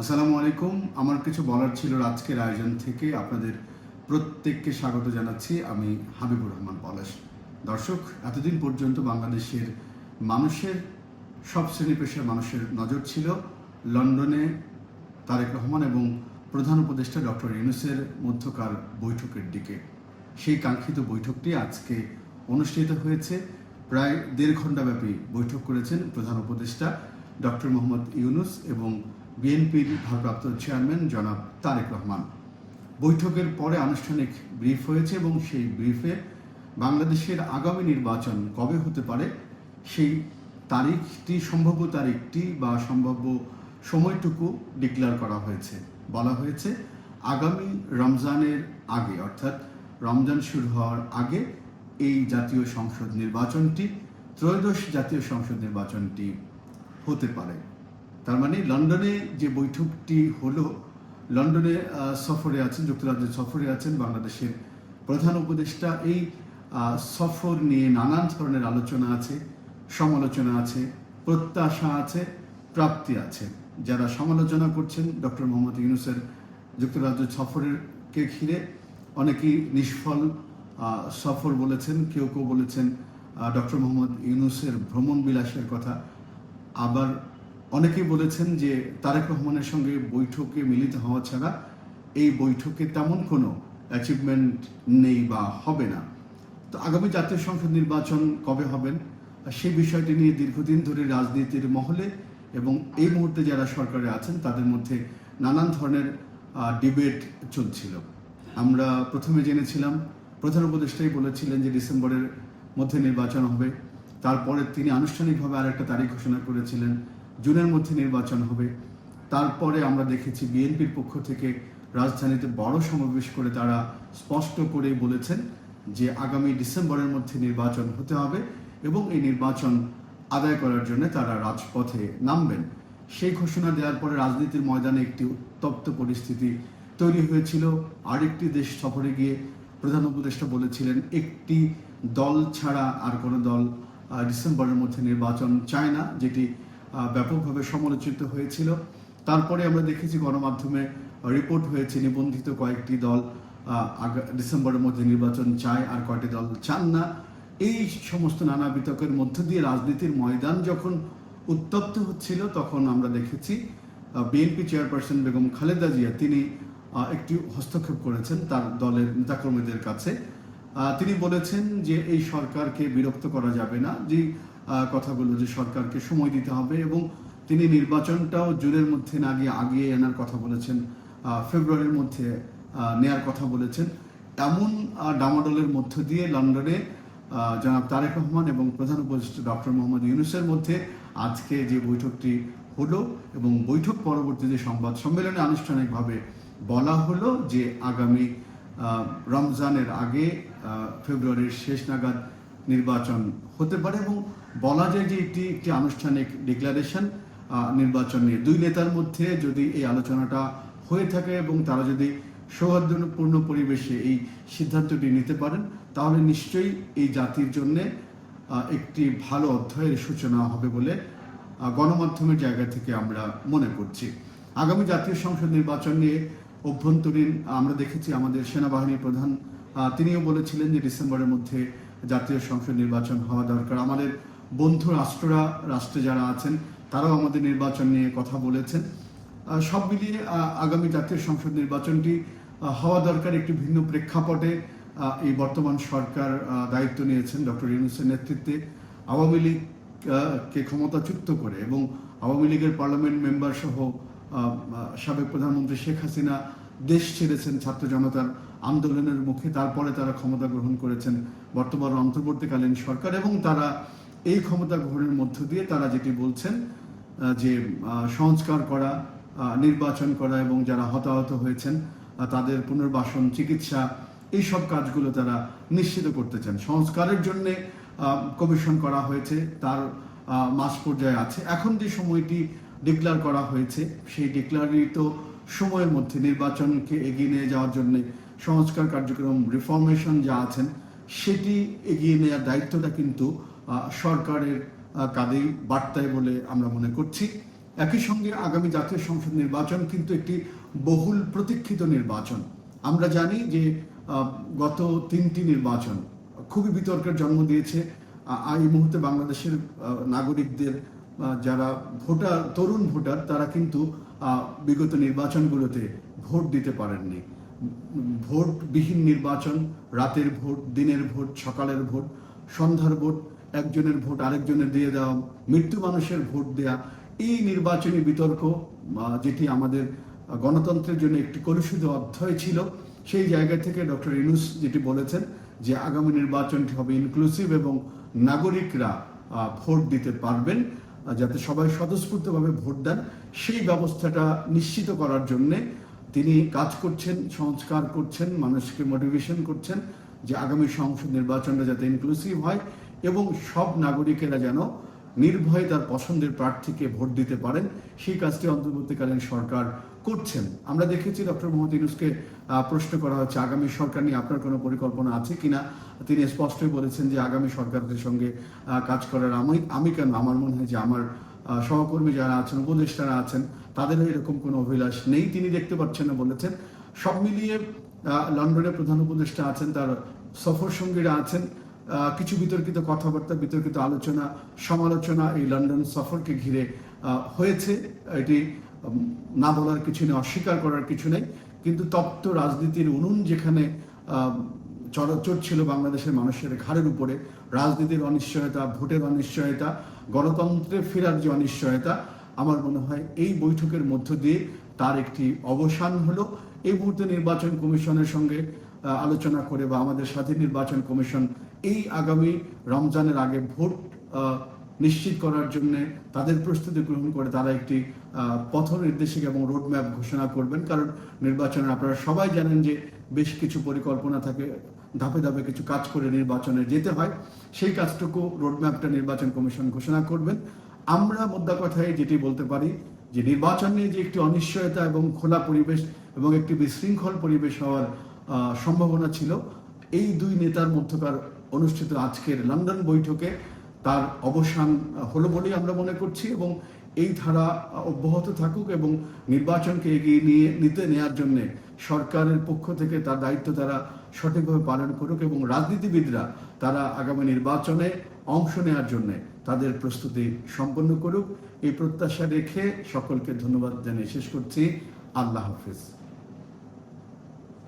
আসসালামু আলাইকুম। আমার কিছু বলার ছিল আজকের আয়োজন থেকে। আপনাদের প্রত্যেককে স্বাগত জানাচ্ছি। আমি হাবিবুর রহমান পলাশ। দর্শক, এতদিন পর্যন্ত বাংলাদেশের মানুষের, সব শ্রেণি পেশার মানুষের নজর ছিল। লন্ডনে তারেক রহমান এবং প্রধান উপদেষ্টা ডক্টর ইউনুসের মধ্যকার বৈঠকের দিকে। সেই কাঙ্ক্ষিত বৈঠকটি আজকে অনুষ্ঠিত হয়েছে। প্রায় দেড় ঘন্টাব্যাপী বৈঠক করেছেন প্রধান উপদেষ্টা। ডক্টর মোহাম্মদ ইউনুস এবং বিএনপির ভারপ্রাপ্ত চেয়ারম্যান জনাব তারেক রহমান। বৈঠকের পরে আনুষ্ঠানিক ব্রিফ হয়েছে এবং সেই ব্রিফে বাংলাদেশের আগামী নির্বাচন কবে হতে পারে, সেই তারিখটি, সম্ভাব্য তারিখটি বা সম্ভাব্য সময়টুকু ডিক্লেয়ার করা হয়েছে। বলা হয়েছে, আগামী রমজানের আগে, অর্থাৎ রমজান শুরু হওয়ার আগে এই জাতীয় সংসদ নির্বাচনটি, ত্রয়োদশ জাতীয় সংসদ নির্বাচনটি হতে পারে। তার মানে লন্ডনে যে বৈঠকটি হলো, লন্ডনে সফরে আছেন যুক্তরাজ্যের সফরে আছেন বাংলাদেশের প্রধান উপদেষ্টা। এই সফর নিয়ে নানান ধরনের আলোচনা আছে, সমালোচনা আছে, প্রত্যাশা আছে, প্রাপ্তি আছে। যারা সমালোচনা করছেন, ডক্টর মোহাম্মদ ইউনুসের যুক্তরাজ্য সফরের কে ঘিরে অনেকেই নিষ্ফল সফর বলেছেন, কেউ কেউ বলেছেন ডক্টর মোহাম্মদ ইউনুসের ভ্রমণ বিলাসের কথা। আবার অনেকেই বলেছেন যে তারেক রহমানের সঙ্গে বৈঠকে মিলিত হওয়া ছাড়া এই বৈঠকে তেমন কোনো অ্যাচিভমেন্ট নেই বা হবে না। তো আগামী জাতীয় সংসদ নির্বাচন কবে হবেন? সেই বিষয়টি নিয়ে দীর্ঘদিন ধরে রাজনীতির মহলে এবং এই মুহূর্তে যারা সরকারে আছেন, তাদের মধ্যে নানান ধরনের ডিবেট চলছিল। আমরা প্রথমে জেনেছিলাম, প্রধান উপদেষ্টাই বলেছিলেন যে ডিসেম্বরের মধ্যে নির্বাচন হবে। তারপরে তিনি আনুষ্ঠানিকভাবে আর একটা তারিখ ঘোষণা করেছিলেন, জুনের মধ্যে নির্বাচন হবে। তারপরে আমরা দেখেছি বিএনপির পক্ষ থেকে রাজধানীতে বড় সমাবেশ করে তারা স্পষ্ট করে বলেছেন যে আগামী ডিসেম্বরের মধ্যে নির্বাচন হতে হবে এবং এই নির্বাচন আদায় করার জন্য তারা রাজপথে নামবেন। সেই ঘোষণা দেওয়ার পরে রাজনীতির ময়দানে একটি উত্তপ্ত পরিস্থিতি তৈরি হয়েছিল। আরেকটি দেশ সফরে গিয়ে প্রধান উপদেষ্টা বলেছিলেন, একটি দল ছাড়া আর কোনো দল ডিসেম্বরের মধ্যে নির্বাচন চায় না যেটি ব্যাপকভাবে সমালোচিত হয়েছিল। তারপরে আমরা দেখেছি গণমাধ্যমে রিপোর্ট হয়েছে নিবন্ধিত কয়েকটি দল ডিসেম্বরের মধ্যে নির্বাচন চায় আর কয়টি দল চান না। এই সমস্ত নানা বিতর্কের মধ্য দিয়ে রাজনীতির ময়দান যখন উত্তপ্ত হচ্ছিল, তখন আমরা দেখেছি বিএনপি চেয়ারপারসন বেগম খালেদা জিয়া, তিনি একটি হস্তক্ষেপ করেছেন তার দলের নেতাকর্মীদের কাছে। তিনি বলেছেন যে এই সরকারকে বিরক্ত করা যাবে না। যে কথাগুলো যে সরকারকে সময় দিতে হবে এবং তিনি নির্বাচনটাও জুনের মধ্যে না গিয়ে আগিয়ে আনার কথা বলেছেন ফেব্রুয়ারির মধ্যে নেয়ার কথা বলেছেন। এমন ডামাডোলের মধ্য দিয়ে লন্ডনে জনাব তারেক রহমান এবং প্রধান উপদেষ্টা ডক্টর মোহাম্মদ ইউনুসের মধ্যে আজকে যে বৈঠকটি হলো এবং বৈঠক পরবর্তী যে সংবাদ সম্মেলনে আনুষ্ঠানিকভাবে বলা হলো যে আগামী রমজানের আগে ফেব্রুয়ারির শেষ নাগাদ নির্বাচন হতে পারে এবং বলা যায় যে এটি একটি আনুষ্ঠানিক ডিক্লারেশন নির্বাচন নিয়ে। দুই নেতার মধ্যে যদি এই আলোচনাটা হয়ে থাকে এবং তারা যদি সৌহার্দ্যপূর্ণ পরিবেশে এই সিদ্ধান্তটি নিতে পারেন, তাহলে নিশ্চয়ই এই জাতির জন্য একটি ভালো অধ্যায়ের সূচনা হবে বলে গণমাধ্যমের জায়গা থেকে আমরা মনে করছি। আগামী জাতীয় সংসদ নির্বাচন নিয়ে অভ্যন্তরীণ, আমরা দেখেছি আমাদের সেনাবাহিনীর প্রধান তিনিও বলেছিলেন যে ডিসেম্বরের মধ্যে জাতীয় সংসদ নির্বাচন হওয়া দরকার। আমাদের বন্ধু রাষ্ট্ররা, রাষ্ট্রে যারা আছেন, তারাও আমাদের নির্বাচন নিয়ে কথা বলেছেন। সব মিলিয়ে আগামী জাতীয় সংসদ নির্বাচনটি হওয়া দরকার একটি ভিন্ন প্রেক্ষাপটে এই বর্তমান সরকার দায়িত্ব নিয়েছেন ডক্টর ইউনুসের নেতৃত্বে। আওয়ামী লীগ কে ক্ষমতাচ্যুত করে এবং আওয়ামী লীগের পার্লামেন্ট মেম্বার সহ সাবেক প্রধানমন্ত্রী শেখ হাসিনা দেশ ছেড়েছেন ছাত্র জনতার আন্দোলনের মুখে, তারপরে তারা ক্ষমতা গ্রহণ করেছেন বর্তমান অন্তর্বর্তীকালীন সরকার এবং তারা এই ক্ষমতা গ্রহণের মধ্য দিয়ে তারা যেটি বলছেন যে সংস্কার করা নির্বাচন করা এবং যারা হতাহত হয়েছেন তাদের পুনর্বাসন, চিকিৎসা, এই সব কাজগুলো তারা নিশ্চিত করতে চান। সংস্কারের জন্য কমিশন করা হয়েছে, তার মাস পর্যায়ে আছে। এখন যে সময়টি ডিক্লেয়ার করা হয়েছে। সেই ডিক্লারিত সময়ের মধ্যে নির্বাচনকে এগিয়ে নিয়ে যাওয়ার জন্য সংস্কার কার্যক্রম রিফর্মেশন যা আছেন, সেটি এগিয়ে নেওয়ার দায়িত্বটা কিন্তু সরকারের কাঁধেই বার্তায় বলে আমরা মনে করছি। একই সঙ্গে আগামী জাতীয় সংসদ নির্বাচন কিন্তু একটি বহুল প্রতীক্ষিত নির্বাচন। আমরা জানি যে গত তিনটি নির্বাচন খুবই বিতর্কের জন্ম দিয়েছে। এই মুহূর্তে বাংলাদেশের নাগরিকদের যারা ভোটার, তরুণ ভোটার, তারা কিন্তু বিগত নির্বাচনগুলোতে ভোট দিতে পারেননি। ভোটবিহীন নির্বাচন, রাতের ভোট, দিনের ভোট, সকালের ভোট, সন্ধ্যার ভোট, একজনের ভোট আরেকজনের দিয়ে দেওয়া, মৃত্যু মানুষের ভোট দেয়া, এই নির্বাচনী বিতর্ক যেটি আমাদের গণতন্ত্রের জন্য একটি কলুষিত অধ্যায় ছিল, সেই জায়গা থেকে ডক্টর ইনুস যেটি বলেছেন যে আগামী নির্বাচনটি হবে ইনক্লুসিভ এবং নাগরিকরা ভোট দিতে পারবেন। যাতে সবাই স্বতঃস্ফূর্তভাবে ভোট দেন, সেই ব্যবস্থাটা নিশ্চিত করার জন্যে তিনি কাজ করছেন, সংস্কার করছেন, মানুষকে মোটিভেশন করছেন যে আগামী সংসদ নির্বাচনটা যাতে ইনক্লুসিভ হয় এবং সব নাগরিকেরা যেন নির্ভয়ে তার পছন্দের প্রার্থীকে ভোট দিতে পারেন। সেই কাজটি অন্তর্বর্তীকালীন সরকার করছেন। আমরা দেখেছি ডক্টর মোহাম্মদ ইউনুসকে প্রশ্ন করা হচ্ছে, আগামী সরকার নিয়ে আপনার কোনো পরিকল্পনা আছে কিনা? তিনি স্পষ্টই বলেছেন যে আগামী সরকারদের সঙ্গে কাজ করার আমি আমি কেন? আমার মনে হয় যে আমার সহকর্মী যারা আছেন উপদেষ্টারা আছেন, তাদেরও এরকম কোনো অভিলাষ নেই। তিনি দেখতে পাচ্ছেন না বলেছেন। সব মিলিয়ে লন্ডনে প্রধান উপদেষ্টা আছেন, তার সফর সঙ্গীরা আছেন কিছু বিতর্কিত কথাবার্তা, বিতর্কিত আলোচনা, সমালোচনা এই লন্ডন সফরকে ঘিরে হয়েছে। এটি না বলার কিছু নেই, অস্বীকার করার কিছু নেই। কিন্তু তপ্ত রাজনীতির উনুন যেখানে চড়চড় ছিল বাংলাদেশের মানুষের ঘাড়ের উপরে, রাজনীতির অনিশ্চয়তা, ভোটের অনিশ্চয়তা, গণতন্ত্রে ফেরার যে অনিশ্চয়তা, আমার মনে হয় এই বৈঠকের মধ্য দিয়ে তার একটি অবসান হলো। এই মুহূর্তে নির্বাচন কমিশনের সঙ্গে আলোচনা করে বা আমাদের স্বাধীন নির্বাচন কমিশন এই আগামী রমজানের আগে ভোট নিশ্চিত করার জন্য তাদের প্রস্তুতি গ্রহণ করে তারা একটি পথ নির্দেশিকা এবং রোডম্যাপ ঘোষণা করবেন। কারণ নির্বাচনে আপনারা সবাই জানেন যে বেশ কিছু পরিকল্পনা থাকে, ধাপে ধাপে কিছু কাজ করে নির্বাচনে যেতে হয়। সেই কাজটুকু রোডম্যাপটা নির্বাচন কমিশন ঘোষণা করবেন। আমরা মোদ্দা কথায় যেটি বলতে পারি যে নির্বাচন নিয়ে যে একটি অনিশ্চয়তা এবং খোলা পরিবেশ এবং একটি বিশৃঙ্খল পরিবেশ হওয়ার সম্ভাবনা ছিল, এই দুই নেতার মধ্যকার অনুষ্ঠিত আজকের লন্ডন বৈঠকে তার অবসান হলো বলেই আমরা মনে করছি এবং এই ধারা অব্যাহত থাকুক এবং নির্বাচনকে এগিয়ে নিয়ে, নিতে নেয়ার জন্য সরকারের পক্ষ থেকে তার দায়িত্ব তারা সঠিকভাবে পালন করুক এবং রাজনীতিবিদরা তারা আগামী নির্বাচনে অংশ নেওয়ার জন্য তাদের প্রস্তুতি সম্পন্ন করুক। এই প্রত্যাশা রেখে সকলকে ধন্যবাদ জানিয়ে শেষ করছি। আল্লাহ হাফিজ।